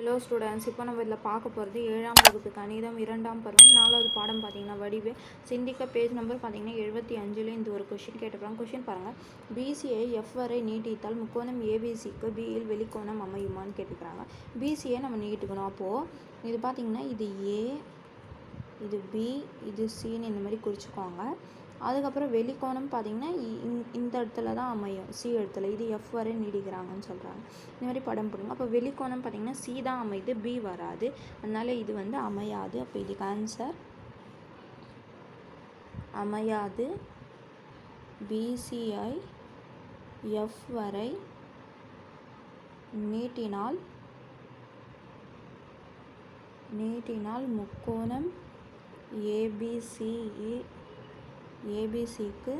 Hello students இப்போ நம்ம இதில் பார்க்க போகிறது ஏழாம் வகுப்பு கணிதம் இரண்டாம் பருவம் நாலாவது பாடம் பார்த்தீங்கன்னா வடிவே. சிந்திக்க பேஜ் நம்பர் பார்த்தீங்கன்னா எழுபத்தி அஞ்சில் இந்த ஒரு கொஷின் கேட்டுப்பாங்க கொஷின் பாருங்கள் பிசியை எஃப் வரை நீட்டித்தால் முக்கோணம் ஏபிசிக்கு பியில் வெளிக்கோணம் அமையுமான்னு கேட்டுக்கிறாங்க பிசியை நம்ம நீட்டுக்கணும். அப்போது இது பார்த்திங்கன்னா இது ஏ இது பி இது சின்னு இந்த மாதிரி குறிச்சிக்கோங்க அதுக்கப்புறம் வெளிக்கோணம் பார்த்தீங்கன்னா இ- இந்- இந்த இடத்துல தான் அமையும். சி இடத்துல. இது எஃப் வரை நீடிக்கிறாங்கன்னு சொல்கிறாங்க இந்த மாதிரி படம் போடுங்க. அப்போ வெளிக்கோணம் பார்த்தீங்கன்னா சி தான் அமையுது பி வராது. அதனால இது வந்து அமையாது. அப்போ இதுக்கு ஆன்சர் அமையாது. பிசிஐ எஃப் வரை நீட்டினால் நீட்டினால் முக்கோணம் ஏபிசிஇ ஏபிசிக்கு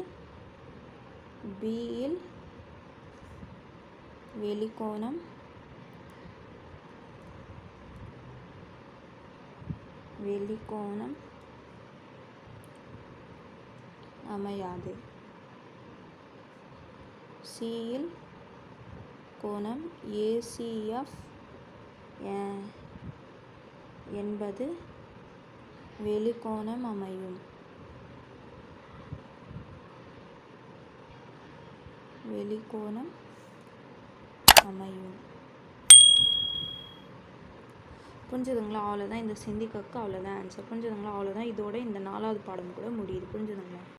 பியில் வெளிக்கோணம் வெளிக்கோணம் அமையாது. சியில் கோணம் ஏசிஎஃப் என்பது வெளிக்கோணம் அமையும். வெளிக்கோணம் அமையும். புரிஞ்சுதுங்களா? அவ்வளோதான் இந்த சிந்திக்கக்கு அவ்வளோதான் ஆன்சர் புரிஞ்சுதுங்களா? அவ்வளோதான் இதோட இந்த நாலாவது பாடம் கூட முடியுது. புரிஞ்சுதுங்களா?